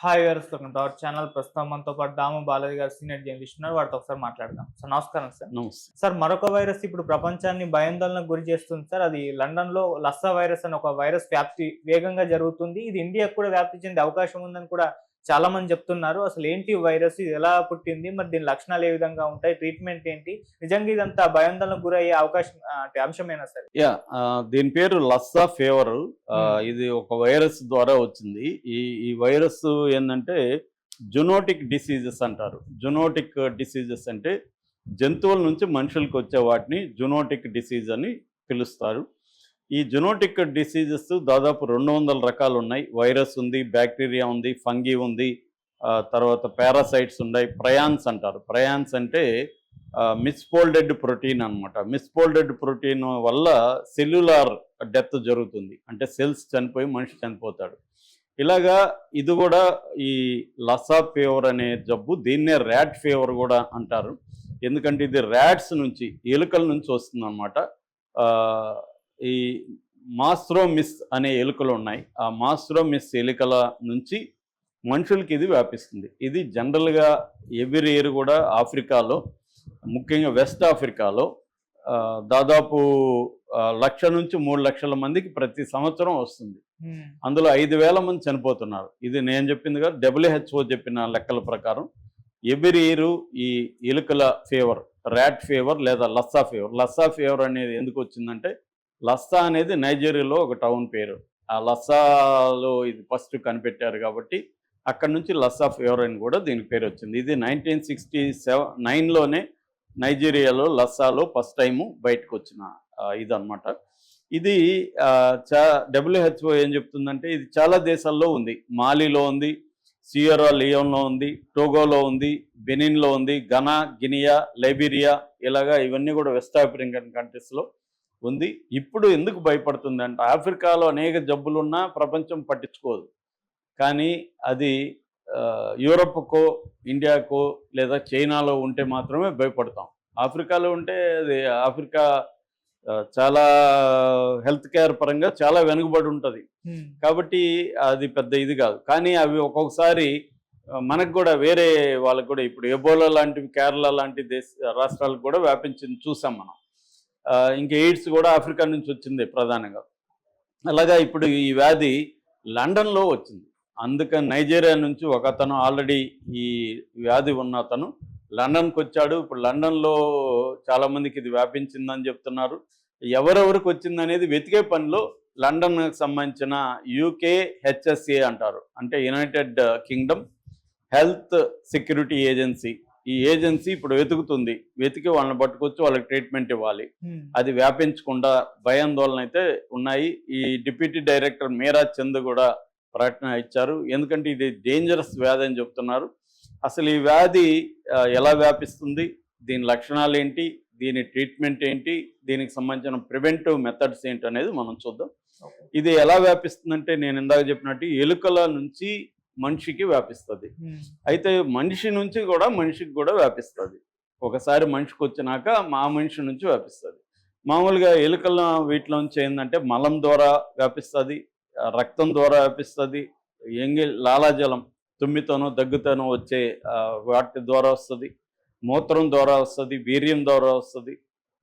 Hi గారు our channel. ప్రస్తుతం మనతో పాటు దాము బాలాజీ గారు సీనియర్ జర్నలిస్ట్ ఉన్నారు. వాటితో ఒకసారి మాట్లాడదాం. సార్ నమస్కారం సార్. సార్ మరొక వైరస్ ఇప్పుడు ప్రపంచాన్ని భయాందోళనకు గురి చేస్తుంది సార్. అది లండన్లో లస్సా వైరస్ అని ఒక వైరస్ వ్యాప్తి వేగంగా జరుగుతుంది. ఇది ఇండియాకు కూడా వ్యాప్తి చెందే అవకాశం ఉందని కూడా చాలా మంది చెప్తున్నారు అసలు ఏంటి వైరస్? ఇది ఎలా పుట్టింది? మరి దీని లక్షణాలు ఏ విధంగా ఉంటాయి? ట్రీట్మెంట్ ఏంటి? నిజంగా ఇదంతా భయాందోళనకు గురయ్యే అవకాశం అంటే అంశమేనా సార్? యా దీని పేరు లస్సా ఫీవర్. ఇది ఒక వైరస్ ద్వారా వచ్చింది. ఈ ఈ వైరస్ ఏంటంటే జునోటిక్ డిసీజెస్ అంటారు. జునోటిక్ డిసీజెస్ అంటే జంతువుల నుంచి మనుషులకు వచ్చే వాటిని జునోటిక్ డిసీజ్ అని పిలుస్తారు. ఈ జునోటిక్ డిసీజెస్ దాదాపు రెండు వందల రకాలు ఉన్నాయి. వైరస్ ఉంది బ్యాక్టీరియా ఉంది ఫంగి ఉంది తర్వాత పారాసైట్స్ ఉన్నాయి. ప్రయాన్స్ అంటారు. ప్రయాన్స్ అంటే మిస్ఫోల్డెడ్ ప్రోటీన్ అన్నమాట. మిస్ఫోల్డెడ్ ప్రోటీన్ వల్ల సెల్యులార్ డెత్ జరుగుతుంది. అంటే సెల్స్ చనిపోయి మనిషి చనిపోతాడు. ఇలాగా ఇది కూడా ఈ లసా ఫీవర్ అనే జబ్బు దీన్నే ర్యాట్ ఫీవర్ కూడా అంటారు. ఎందుకంటే ఇది ర్యాట్స్ నుంచి ఎలుకల నుంచి వస్తుంది ఈ మాస్ట్రోమిస్ అనే ఎలుకలు ఉన్నాయి. ఆ మాస్ట్రోమిస్ ఎలుకల నుంచి మనుషులకి ఇది వ్యాపిస్తుంది. ఇది జనరల్గా ఎవ్రీ ఇయర్ కూడా ఆఫ్రికాలో ముఖ్యంగా వెస్ట్ ఆఫ్రికాలో దాదాపు లక్ష నుంచి మూడు లక్షల మందికి ప్రతి సంవత్సరం వస్తుంది. అందులో ఐదు వేల మంది చనిపోతున్నారు. ఇది నేను చెప్పింది కదా డబ్ల్యూహెచ్ఓ చెప్పిన లెక్కల ప్రకారం ఎవ్రీ ఇయర్ ఈ ఎలుకల ఫీవర్ ర్యాట్ ఫీవర్ లేదా లస్సా ఫీవర్. లస్సా ఫీవర్ అనేది ఎందుకు వచ్చిందంటే లస్సా అనేది నైజీరియాలో ఒక టౌన్ పేరు. ఆ లస్సాలో ఇది ఫస్ట్ కనిపెట్టారు కాబట్టి అక్కడ నుంచి లస్సా ఫీవర్ అని కూడా దీనికి పేరు వచ్చింది. ఇది నైన్టీన్ సిక్స్టీ సెవెన్ నైన్లోనే నైజీరియాలో లస్సాలో ఫస్ట్ టైము బయటకు వచ్చిన ఆ, ఇదన్నమాట. ఇది చా డబ్ల్యూహెచ్ఓ ఏం చెప్తుందంటే ఇది చాలా దేశాల్లో ఉంది. మాలిలో ఉంది సియోరా లియోన్లో ఉంది టోగోలో ఉంది బెనిన్లో ఉంది ఘనా గినియా లైబీరియా ఇలాగా ఇవన్నీ కూడా వెస్ట్ ఆఫ్రికన్ కంట్రీస్లో ఉంది. ఇప్పుడు ఎందుకు భయపడుతుంది అంటే ఆఫ్రికాలో అనేక జబ్బులున్నా ప్రపంచం పట్టించుకోదు. కానీ అది యూరప్కో ఇండియాకో లేదా చైనాలో ఉంటే మాత్రమే భయపడతాం. ఆఫ్రికాలో ఉంటే అది ఆఫ్రికా చాలా హెల్త్ కేర్ పరంగా చాలా వెనుకబడి ఉంటుంది. కాబట్టి అది పెద్ద ఇది కాదు. కానీ అవి ఒక్కొక్కసారి మనకు కూడా వేరే వాళ్ళకు కూడా ఇప్పుడు ఎబోలా లాంటివి కేరళ లాంటి దేశ రాష్ట్రాలకు కూడా వ్యాపించింది చూసాం మనం. ఇంకా ఎయిడ్స్ కూడా ఆఫ్రికా నుంచి వచ్చింది ప్రధానంగా. అలాగా ఇప్పుడు ఈ వ్యాధి లండన్లో వచ్చింది. అందుకని నైజీరియా నుంచి ఒక అతను ఆల్రెడీ ఈ వ్యాధి ఉన్న అతను లండన్కి వచ్చాడు. ఇప్పుడు లండన్లో చాలామందికి ఇది వ్యాపించిందని చెప్తున్నారు. ఎవరెవరికి వచ్చింది అనేది వెతికే పనిలో లండన్కి సంబంధించిన యూకే హెచ్ఎస్ఏ అంటారు. అంటే United Kingdom health security agency ఈ ఏజెన్సీ ఇప్పుడు వెతుకుతుంది. వెతికి వాళ్ళని పట్టుకొచ్చి వాళ్ళకి ట్రీట్మెంట్ ఇవ్వాలి. అది వ్యాపించకుండా భయాందోళన అయితే ఉన్నాయి. ఈ డిప్యూటీ డైరెక్టర్ మీరా చంద్ కూడా ప్రకటన ఇచ్చారు. ఎందుకంటే ఇది డేంజరస్ వ్యాధి అని చెప్తున్నారు. అసలు ఈ వ్యాధి ఎలా వ్యాపిస్తుంది? దీని లక్షణాలు ఏంటి? దీని ట్రీట్మెంట్ ఏంటి? దీనికి సంబంధించిన ప్రివెంటివ్ మెథడ్స్ ఏంటి అనేది మనం చూద్దాం. ఇది ఎలా వ్యాపిస్తుందంటే నేను ఇందాక చెప్పినట్టు ఎలుకల నుంచి మనిషికి వ్యాపిస్తుంది. అయితే మనిషి నుంచి కూడా మనిషికి కూడా వ్యాపిస్తుంది. ఒకసారి మనిషికి వచ్చినాక మా మనిషి నుంచి వ్యాపిస్తుంది. మామూలుగా ఎలుకల వీటిలో నుంచి ఏంటంటే మలం ద్వారా వ్యాపిస్తుంది రక్తం ద్వారా వ్యాపిస్తుంది ఎంగి లాలాజలం తుమ్మితోనో దగ్గుతోనో వచ్చే వాటి ద్వారా వస్తుంది మూత్రం ద్వారా వస్తుంది వీర్యం ద్వారా వస్తుంది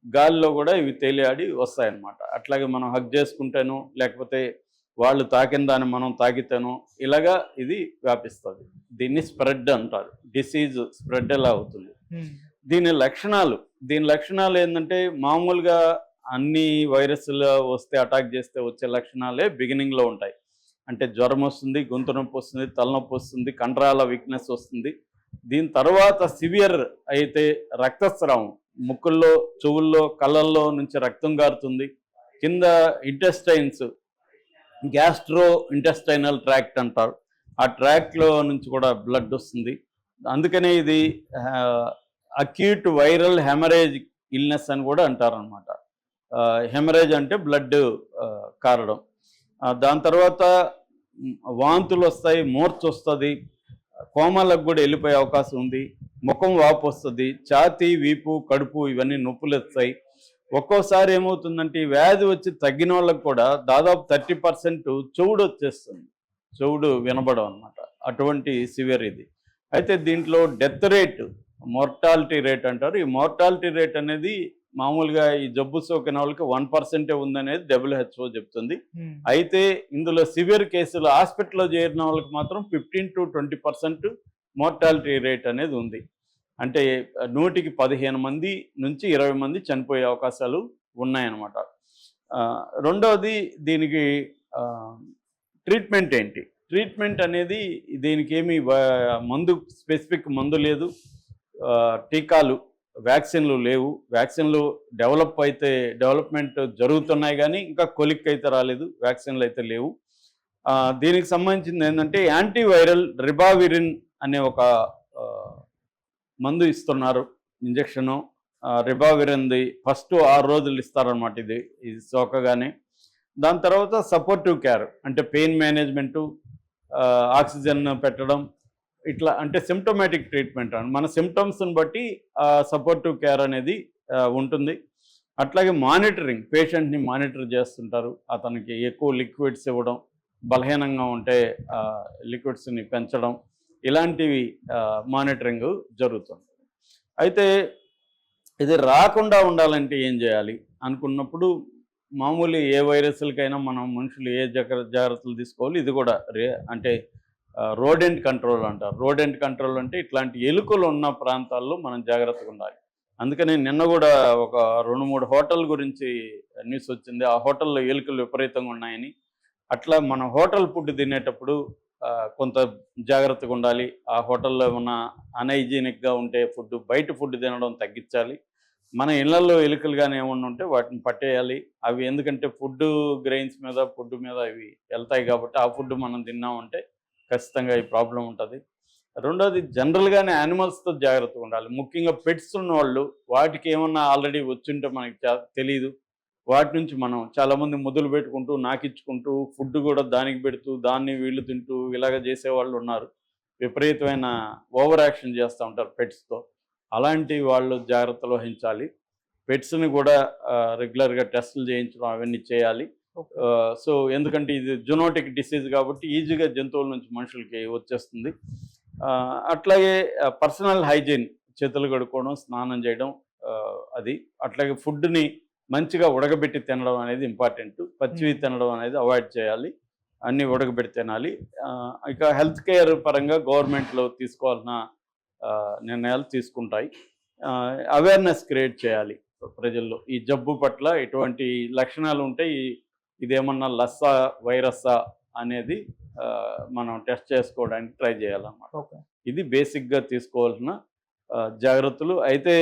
గాలిలో కూడా ఇవి తేలియాడి వస్తాయన్నమాట. అట్లాగే మనం హగ్ చేసుకుంటేనో లేకపోతే వాళ్ళు తాకిన దాన్ని మనం తాకితేనో ఇలాగా ఇది వ్యాపిస్తుంది. దీన్ని స్ప్రెడ్ అంటారు. డిసీజ్ స్ప్రెడ్ ఎలా అవుతుంది? దీని లక్షణాలు దీని లక్షణాలు ఏంటంటే మామూలుగా అన్ని వైరస్లు వస్తే అటాక్ చేస్తే వచ్చే లక్షణాలే బిగినింగ్లో ఉంటాయి. అంటే జ్వరం వస్తుంది గొంతు నొప్పి వస్తుంది తలనొప్పి వస్తుంది కండరాల వీక్నెస్ వస్తుంది. దీని తర్వాత సివియర్ అయితే రక్తస్రావం. ముక్కుల్లో చెవుల్లో కళ్ళల్లో నుంచి రక్తం గారుతుంది. కింద ఇంటెస్టైన్స్ గ్యాస్ట్రో ఇంటెస్టైనల్ ట్రాక్ట్ అంటారు. ఆ ట్రాక్లో నుంచి కూడా బ్లడ్ వస్తుంది. అందుకనే ఇది అక్యూట్ వైరల్ హెమరేజ్ ఇల్నెస్ అని కూడా అంటారనమాట హెమరేజ్ అంటే బ్లడ్ కారడం. దాని తర్వాత వాంతులు వస్తాయి మూర్చ వస్తుంది కోమాలకు కూడా వెళ్ళిపోయే అవకాశం ఉంది ముఖం వాపు వస్తుంది ఛాతీ వీపు కడుపు ఇవన్నీ నొప్పులు వస్తాయి ఒక్కోసారి ఏమవుతుందంటే ఈ వ్యాధి వచ్చి తగ్గిన వాళ్ళకి కూడా దాదాపు థర్టీ పర్సెంట్ చెవుడు వచ్చేస్తుంది. చెవుడు వినబడం అనమాట అటువంటి సివియర్ ఇది. అయితే దీంట్లో డెత్ రేట్ మోర్టాలిటీ రేట్ అంటారు. ఈ మోర్టాలిటీ రేట్ అనేది మామూలుగా ఈ జబ్బు సోకిన వాళ్ళకి వన్ పర్సెంటే ఉందనేది డబ్ల్యూహెచ్ఓ చెప్తుంది. అయితే ఇందులో సివియర్ కేసులు హాస్పిటల్లో చేరిన వాళ్ళకి మాత్రం fifteen to twenty percent mortality rate అనేది ఉంది. అంటే నూటికి పదిహేను మంది నుంచి ఇరవై మంది చనిపోయే అవకాశాలు ఉన్నాయన్నమాట. రెండవది దీనికి ట్రీట్మెంట్ ఏంటి? ట్రీట్మెంట్ అనేది దీనికి ఏమి మందు స్పెసిఫిక్ మందు లేదు. టీకాలు వ్యాక్సిన్లు లేవు. వ్యాక్సిన్లు డెవలప్ అయితే డెవలప్మెంట్ జరుగుతున్నాయి కానీ ఇంకా కొలిక్ అయితే రాలేదు. వ్యాక్సిన్లు అయితే లేవు. దీనికి సంబంధించింది ఏంటంటే యాంటీవైరల్ రిబావిరిన్ అనే ఒక మందు ఇస్తున్నారు ఇంజక్షను. రిబావిరిన్ది ఫస్ట్ ఆరు రోజులు ఇస్తారనమాట ఇది ఇది సోకగానే దాని తర్వాత సపోర్టివ్ కేర్ అంటే పెయిన్ మేనేజ్మెంటు ఆక్సిజన్ పెట్టడం ఇట్లా అంటే సిమ్టోమేటిక్ ట్రీట్మెంట్ అని మన సిమ్టమ్స్ని బట్టి సపోర్టివ్ కేర్ అనేది ఉంటుంది. అట్లాగే మానిటరింగ్ పేషెంట్ని మానిటర్ చేస్తుంటారు. అతనికి ఎక్కువ లిక్విడ్స్ ఇవ్వడం బలహీనంగా ఉంటే లిక్విడ్స్ని పెంచడం ఇలాంటివి మానిటరింగ్ జరుగుతుంది. అయితే ఇది రాకుండా ఉండాలంటే ఏం చేయాలి? అనుకున్నప్పుడు మామూలు ఏ వైరస్లకైనా మనం మనుషులు ఏ జాగ్రత్తలు తీసుకోవాలి? ఇది కూడా రే అంటే రోడెంట్ కంట్రోల్ అంటారు. రోడెంట్ కంట్రోల్ అంటే ఇట్లాంటి ఎలుకలు ఉన్న ప్రాంతాల్లో మనం జాగ్రత్తగా ఉండాలి. అందుకని నిన్న కూడా ఒక రెండు మూడు హోటల్ గురించి న్యూస్ వచ్చింది. ఆ హోటల్లో ఎలుకలు విపరీతంగా ఉన్నాయని. అట్లా మన హోటల్ ఫుడ్ తినేటప్పుడు కొంత జాగ్రత్తగా ఉండాలి. ఆ హోటల్లో ఏమన్నా అనైజీనిక్గా ఉంటే ఫుడ్ బయట ఫుడ్ తినడం తగ్గించాలి. మన ఇళ్ళలో ఎలుకలు కానీ ఏమన్నా ఉంటే వాటిని పట్టేయాలి. అవి ఎందుకంటే ఫుడ్ గ్రెయిన్స్ మీద ఫుడ్ మీద అవి వెళ్తాయి కాబట్టి ఆ ఫుడ్ మనం తిన్నామంటే ఖచ్చితంగా ఈ ప్రాబ్లం ఉంటుంది. రెండోది జనరల్గానే యానిమల్స్తో జాగ్రత్తగా ఉండాలి. ముఖ్యంగా పెట్స్ ఉన్న వాళ్ళు వాటికి ఏమన్నా ఆల్రెడీ వచ్చింటే మనకి తెలియదు వాటి నుంచి మనం చాలామంది మొదలు పెట్టుకుంటూ నాకిచ్చుకుంటూ ఫుడ్ కూడా దానికి పెడుతూ దాన్ని వీళ్ళు తింటూ ఇలాగ చేసేవాళ్ళు ఉన్నారు. విపరీతమైన ఓవర్ యాక్షన్ చేస్తూ ఉంటారు పెట్స్తో. అలాంటి వాళ్ళు జాగ్రత్తలు వహించాలి. పెట్స్ని కూడా రెగ్యులర్గా టెస్టులు చేయించడం అవన్నీ చేయాలి. సో ఎందుకంటే ఇది జునోటిక్ డిసీజ్ కాబట్టి ఈజీగా జంతువుల నుంచి మనుషులకి వచ్చేస్తుంది. అట్లాగే పర్సనల్ హైజీన్ చేతులు కడుక్కోవడం స్నానం చేయడం అది. అట్లాగే ఫుడ్ని మంచిగా ఉడకబెట్టి తినడం అనేది ఇంపార్టెంట్. పచ్చివి. తినడం అనేది అవాయిడ్ చేయాలి. అన్నీ ఉడకబెట్టి తినాలి. ఇక హెల్త్ కేర్ పరంగా గవర్నమెంట్లో తీసుకోవాల్సిన నిర్ణయాలు తీసుకుంటాయి. అవేర్నెస్ క్రియేట్ చేయాలి ప్రజల్లో. ఈ జబ్బు పట్ల ఎటువంటి లక్షణాలు ఉంటే ఇదేమన్నా లస్సా వైరస్సా అనేది మనం టెస్ట్ చేసుకోవడానికి ట్రై చేయాలన్నమాట. ఇది బేసిక్గా తీసుకోవాల్సిన జాగ్రత్తలు. అయితే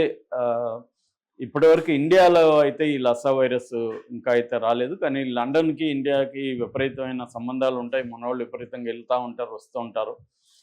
ఇప్పటివరకు ఇండియాలో అయితే ఈ లస్సా వైరస్ ఇంకా అయితే రాలేదు. కానీ లండన్కి ఇండియాకి విపరీతమైన సంబంధాలు ఉంటాయి. మన వాళ్ళు విపరీతంగా వెళ్తూ ఉంటారు వస్తూ ఉంటారు.